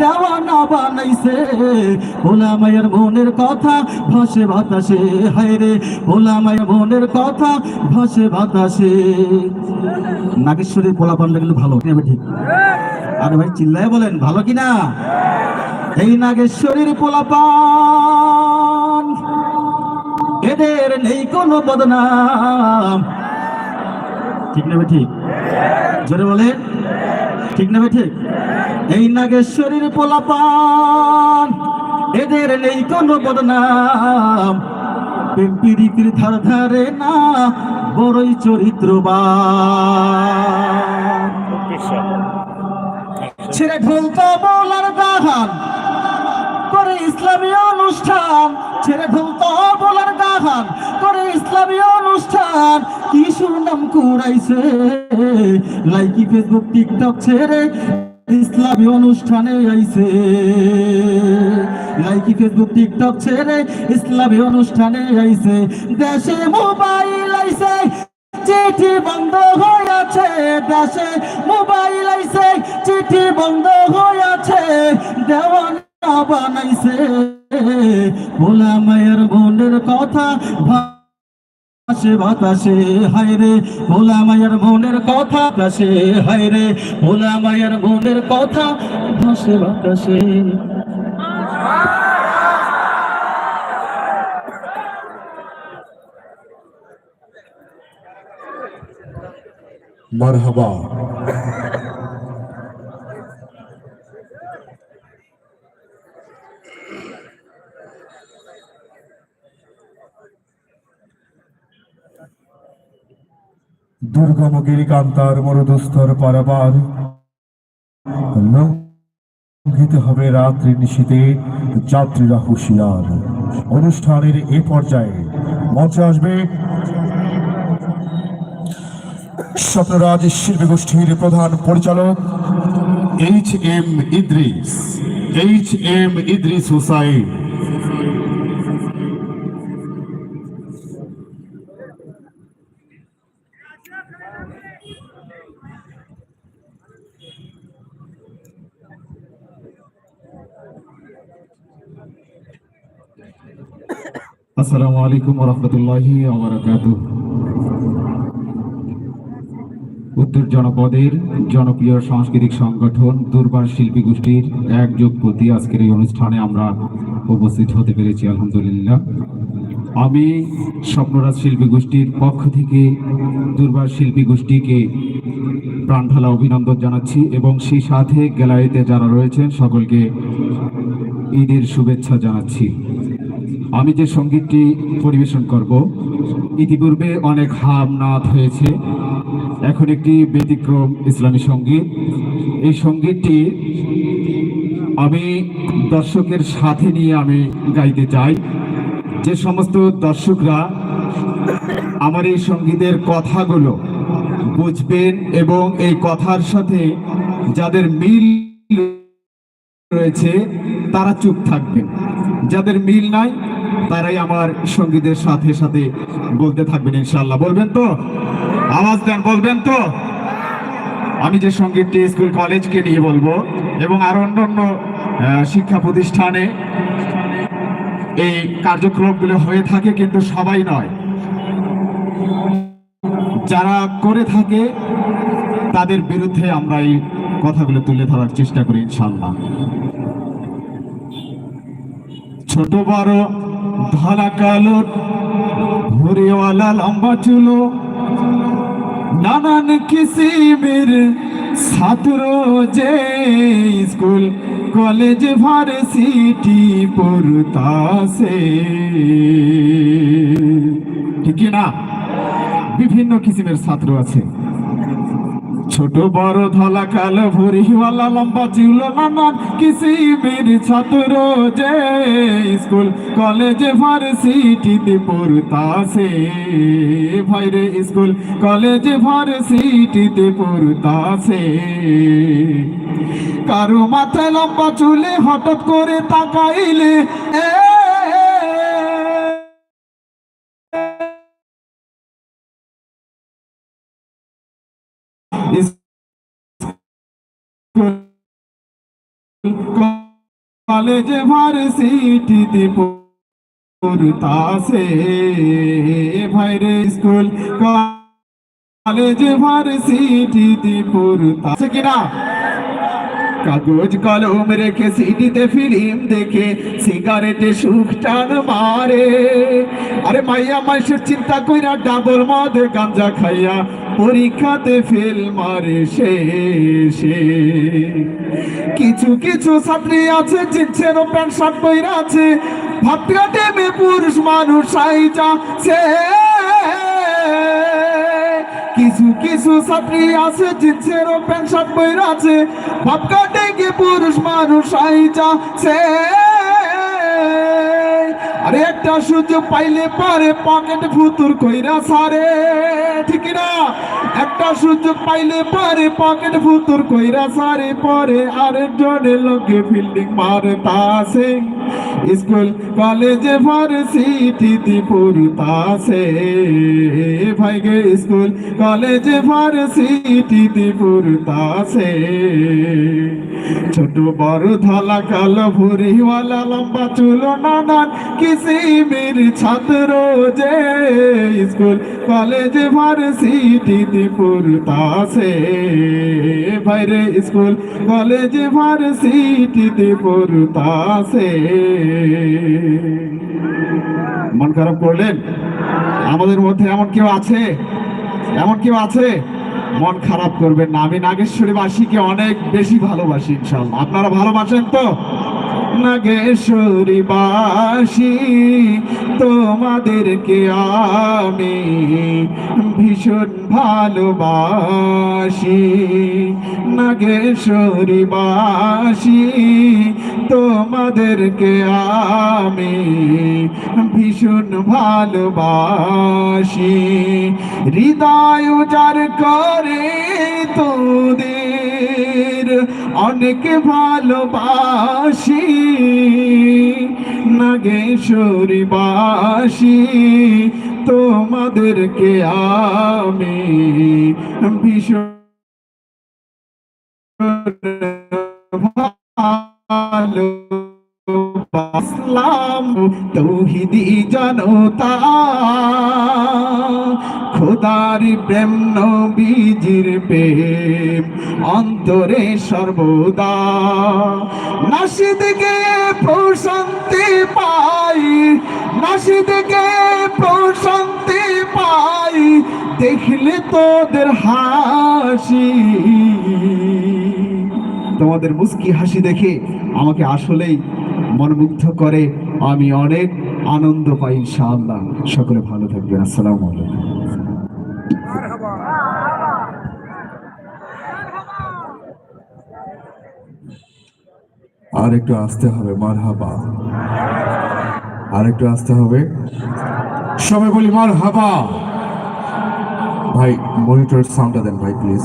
দেওয়ানা ভোলা মায়ের মনের কথা কথা পোলা ভালো ঠিক? আরে ভাই, চিল্লায় বলেন, ভালো কিনা? এই নাগেশ্বরীর পোলাপান, এদের নেই কোনো বদনাম। ঠিক না ভাই ঠিক? জোরে বলেন। ঠিক না ভাই ঠিক? এই নাগেশ্বরীর পোলাপান, এদের নেই কোনো বদনাম। পিরিতির ধার ধারে না, বড়ই চরিত্রবান। ছেড়ে ঢুলতো বলার গাহান করে ইসলামী অনুষ্ঠান। ছেড়ে ঢুলতো বলার গাহান করে ইসলামী অনুষ্ঠান। কি সুনাম কুড়াইছে, লাইকি, ফেসবুক, টিকটক ছেড়ে ইসলামী অনুষ্ঠানে আইছে। লাইকি ফেসবুক টিকটক ছেড়ে ইসলামী অনুষ্ঠানে আইছে। দেশে মোবাইল আইছে, চিঠি বন্ধ হয়েছে দেশে মোবাইল আইছে, চিঠি বন্ধ হয়েছে দেওয়ানা বানাইছে। ভোলা মায়ের বোনের কথা ভাসে বাতাসে হায়রে ভোলা মায়ের মনের কথা বাতাসে হায়রে ভোলা মায়ের মনের কথা ভাসে বাতাসে। মারহাবা। দুর্গম গিরিকান্তার মরুদুস্তর পারাবার। লঙ্ঘিত হবে রাত্রি নিশীতে যাত্রীরা হুঁশিয়ার। অনুষ্ঠানের এ পর্যায়ে মঞ্চে আসবে স্বপ্নরাজ শিল্পী গোষ্ঠীর প্রধান পরিচালক H M Idris. H M Idris Hussain. আসসালামু আলাইকুম রহমতুল্লাহি উত্তর জনপদের জনপ্রিয় সাংস্কৃতিক সংগঠন দুর্বার শিল্পী গোষ্ঠীর একযোগ প্রতি আজকের এই অনুষ্ঠানে আমরা উপস্থিত হতে পেরেছি, আলহামদুলিল্লাহ। আমি স্বপ্নরাজ শিল্পী গোষ্ঠীর পক্ষ থেকে দুর্বার শিল্পী গোষ্ঠীকে প্রাণঢালা অভিনন্দন জানাচ্ছি এবং সেই সাথে গ্যালারিতে যারা রয়েছেন সকলকে ঈদের শুভেচ্ছা জানাচ্ছি। আমি যে সঙ্গীতটি পরিবেশন করব, ইতিপূর্বে অনেক হাম নাথ হয়েছে। এখন একটি ব্যতিক্রম ইসলামী সংগীত। এই সঙ্গীতটি আমি দর্শকের সাথে নিয়ে আমি গাইতে চাই। যে সমস্ত দর্শকরা আমার এই সঙ্গীতের কথাগুলো বুঝবেন এবং এই কথার সাথে যাদের মিল রয়েছে, তারা চুপ থাকবেন। যাদের মিল নাই, তারাই আমার সঙ্গীতের সাথে সাথে বলতে থাকবেন ইনশাল্লাহ বলবেন তো? আওয়াজ দেন, বলবেন তো? আমি যে সঙ্গীতটি স্কুল কলেজকে নিয়ে বলব এবং আরও অন্যান্য শিক্ষা প্রতিষ্ঠানে এই কার্যক্রমগুলো হয়ে থাকে কিন্তু সবাই নয়। যারা করে থাকে, তাদের বিরুদ্ধে আমরা এই কথাগুলো তুলে ধরার চেষ্টা করি ইনশাল্লাহ ছোট বড় ধরা কালো ভুরিওয়ালা লম্বা চুলো, নানান কিসিমের ছাত্র যে স্কুল, কলেজ, ভার্সিটি পড়তাছে। ঠিক না? বিভিন্ন কিসিমের ছাত্র আছে। ছোট বড় ধলা কালো ভরিওয়ালা, লম্বা চিউলো নানান কিসিমের ছাত্র যে স্কুল, কলেজে, ভার্সিটিতে পড়তাছে। ভাইরে স্কুল, কলেজে, ভার্সিটিতে পড়তাছে। কারও মাথায় লম্বা চুলে হঠাৎ করে তাকাইলে, এ কলেজ ভার্সিটিতে পড়তাছে ভাইরে স্কুল কলেজ ভার্সিটিতে পড়তাছে কিনা কাগজ কলম রেখে সিডিতে ফিল্ম দেখে সিগারেটে সুখ টান মারে। আরে মাইয়া মাইসের চিন্তা কইরা ডাবল মদ গাঞ্জা খাইয়া পরীক্ষাতে ফেল মারে সে কিছু কিছু ছাত্রী আছে জিনছেন প্যান্ট শার্ট পইরা আছে। ভাবটা টেমে পুরুষ মানুষ সাইজা সে। কিছু কিছু ছাত্রী আছে, জিন্সের প্যান্ট শার্ট পরে আছে। ভাব কাটে পুরুষ মানুষ আইচা সে আরে একটা সুযোগ পাইলে পারে, পকেট ফুতুর কইরা সারে। ঠিক না? একটা সুযোগ পাইলে পারে, পকেট ফুতুর কইরা সারে। পরে আরেকজনের লগে ফিল্ডিং মারে তাসে স্কুল কলেজে পড়তাছে ভাই গে স্কুল কলেজে ভার্সিটিতে পড়তাছে ছোট বড় ধলা কালো ভুরিওয়ালা, লম্বা চুল নানান কিসিমের ছাত্র যে স্কুল, কলেজে ভার্সিটিতে পড়তাছে ভাইরে স্কুল, কলেজে ভার্সিটিতে পড়তাছে মন খারাপ করলেন? আমাদের মধ্যে এমন কেউ আছে? এমন কেউ আছে? মন খারাপ করবেন না। আমি নাগেশ্বরী বাসীকে অনেক বেশি ভালোবাসি ইনশাল্লাহ আপনারা ভালোবাসেন তো? নাগেশ্বরী বাসী তোমাদেরকে আমি ভীষণ ভালোবাসি। নাগেশ্বরী বাসী তোমাদেরকে আমি ভীষণ ভালোবাসি। হৃদয় উজার করে তোদের অনেক ভালোবাসি নাগেশ্বরী বাসী তোমাদেরকে আমি ভীষণ ভালো ইসলাম তৌহিদি জনতা খোদার প্রেম নবীজির প্রেম, অন্তরে সর্বদা। নাসিদ গে প্রশান্তি পাই নাসিদ গে প্রশান্তি পাই, দেখলে তোদের হাসি। তোমাদের মুস্কি হাসি দেখে আমাকে আসলেই মনমুগ্ধ করে। আমি অনেক আনন্দ পাই ইনশাআল্লাহ। সকলে ভালো থাকবেন। আসসালামু আলাইকুম। আর একটু আসতে হবে মার হাবা আর একটু আসতে হবে। সবাই বলি মার হাবা ভাই মনিটর সাউন্ডটা দেন ভাই প্লিজ